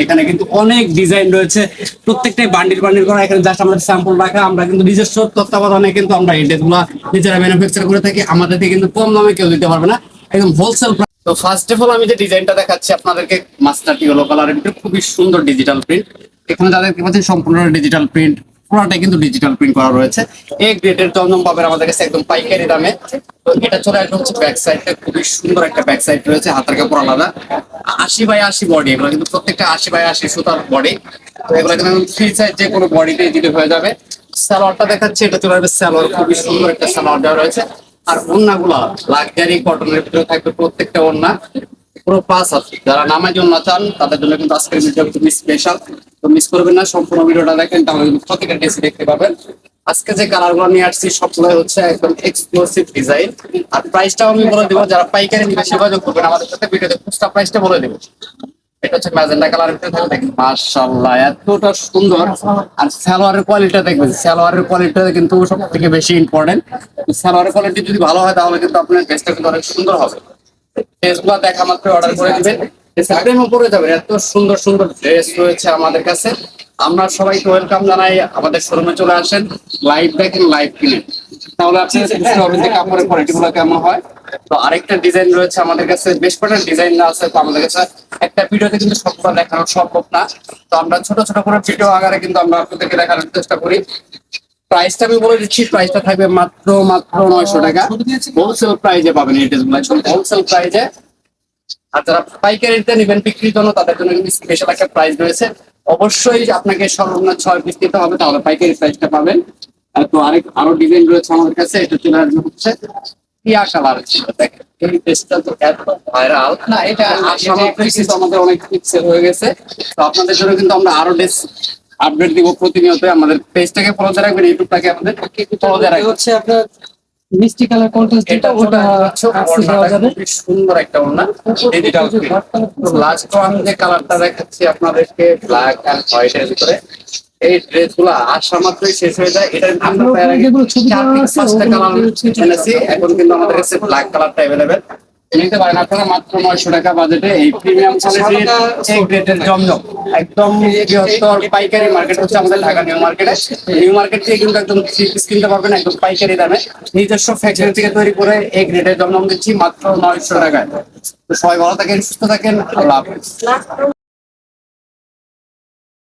এখানে কিন্তু অনেক ডিজাইন রয়েছে। বান্ডিল বান্ডিল আমরা কিন্তু তত্ত্বাবধানে কিন্তু আমরা নিজেরা করে থাকি। আমাদের থেকে কিন্তু কম দামে কেউ দিতে পারবে না। একদম হোলসেল তো ফার্স্ট অল আমি যে দেখাচ্ছি আপনাদেরকে মাস্টার ইয়েলো কালারের ভিতরে খুবই সুন্দর ডিজিটাল প্রিন্ট এখানে যাদের কি পাচ্ছেন, সম্পূর্ণ ডিজিটাল প্রিন্ট পুরোটাই কিন্তু ডিজিটাল প্রিন্ট করা রয়েছে। এই গ্রেডের জমজম পাবেন আমাদের কাছে একদম পাইকারি দামে। তো এটা চলে আসবে হচ্ছে ব্যাক সাইডটা খুবই সুন্দর একটা ব্যাক সাইড রয়েছে, হাতের কাপড় আলাদা। আশি বাই আশি বডি এগুলো কিন্তু প্রত্যেকটা আশি বাই আশি সুতার বডি তো এগুলো কিন্তু ফ্রি সাইজ যে কোনো বডিতে দিলে হয়ে যাবে। সালোয়ারটা দেখাচ্ছে, এটা চলে আসবে সালোয়ার। খুবই সুন্দর একটা স্যালোয়ার দেওয়া রয়েছে। আর ওন্নাগুলো লাক্সারি কটনের ভিতরে থাকবে প্রত্যেকটা ওন্না। পুরো পাস আছে যারা নামার জন্য চান, তাদের জন্য কিন্তু আজকের ভিডিও খুবই স্পেশাল তো মিস করবেন না, সম্পূর্ণ ভিডিওটা দেখেন, তাহলে কিন্তু প্রত্যেকটা ড্রেস দেখতে পাবেন আজকে যে কালারগুলো নিয়ে আসছি, সবগুলোই হচ্ছে একদম এক্সক্লুসিভ ডিজাইন আর প্রাইসটাও আমি বলে দেবো, যারা পাইকারি নিবে যোগাযোগ করবেন, আমাদের সাথে ভিডিওতে খুচরা প্রাইসটা বলে দেবো। এটা হচ্ছে ম্যাজেন্ডা কালারের ভিতরে থাকে দেখেন, মাশাআল্লাহ, এতটা সুন্দর। আর সালোয়ারের কোয়ালিটিটা দেখবেন, সালোয়ারের কোয়ালিটিটা কিন্তু সব থেকে বেশি ইম্পর্টেন্ট সালোয়ারের কোয়ালিটি যদি ভালো হয়, তাহলে কিন্তু আপনার ড্রেসটা কিন্তু অনেক সুন্দর হবে। ড্রেসগুলো দেখা মাত্র অর্ডার করে দিবেন। প্রেমও পরে যাবেন এত সুন্দর সুন্দর ড্রেস রয়েছে আমাদের কাছে। আমরা সবাইকে ওয়েলকাম জানাই, আমাদের শোরুমে চলে আসেন লাইভ দেখেন লাইভ কিনেন তাহলে আপনি বুঝতে পারবেন যে কাপড়ের কোয়ালিটি গুলো কেমন হয়। তো আরেকটা ডিজাইন রয়েছে আমাদের কাছে, বেশ কটা ডিজাইন আছে তো আমাদের কাছে। একটা ভিডিওতে কিন্তু সবগুলো দেখানো সম্ভব না। তো আমরা ছোট ছোট করে ভিডিও আকারে কিন্তু আমরা আপনাদেরকে দেখানোর চেষ্টা করি। প্রাইসটা আমি বলে দিচ্ছি প্রাইসটা থাকবে মাত্র মাত্র নয়শো টাকা। হোলসেল প্রাইজে পাবেন এই ড্রেসগুলো হোলসেল প্রাইজে আর যারা পাইকারিতে নেবেন বিক্রির জন্য তাদের জন্য কিন্তু স্পেশাল একটা প্রাইস রয়েছে। অবশ্যই আপনাকে সর্বনিম্ন ছয় পিস দিতে হবে তাহলে পাইকারি প্রাইসটা পাবেন। তো আরেক আরও ডিজাইন রয়েছে আমাদের কাছে এটা চলে আসবে হচ্ছে টিয়া কালার। দেখেন এই ড্রেসটা তো এত ভাইরাল না এটা আমাদের অনেক হয়ে গেছে। তো আপনাদের জন্য কিন্তু আমরা আরও ড্রেস আপডেট দিব প্রতিনিয়ত আমাদের পেজটাকে ফলো রাখবেন ইউটিউবটাকে আমাদের ফলো রাখবেন। হচ্ছে আপনার মিষ্টি কালার কন্ট্রাস্ট যেটা ওটা হচ্ছে দেওয়া যাবে। সুন্দর একটা ওড়না। ডিজিটাল লাস্ট আমি যে কালারটা দেখাচ্ছি আপনাদেরকে ব্ল্যাক এন্ড হোয়াইট এর ভিতরে এই ড্রেসগুলা আসা মাত্রই শেষ হয়ে যায়। এটা আমরা প্রায় আগে চার থেকে পাঁচটা কালার এনেছি। এখন কিন্তু আমাদের কাছে ব্ল্যাক কালারটা অ্যাভেলেবেল নিতে পারেন। আপনারা মাত্র নয়শো টাকা বাজেটে এই প্রিমিয়াম কোয়ালিটির এই গ্রেডের জমজম। একদম বৃহত্তর পাইকারি মার্কেট হচ্ছে আমাদের ঢাকা নিউ মার্কেটে নিউ মার্কেট থেকে কিন্তু একদম থ্রি পিস কিনতে পারবেন একদম পাইকারি দামে। নিজস্ব ফ্যাক্টরি থেকে তৈরি করে এই গ্রেডের জমজম দিচ্ছি মাত্র নয়শো টাকায়। তো সবাই ভালো থাকেন সুস্থ থাকেন আল্লাহ হাফেজ।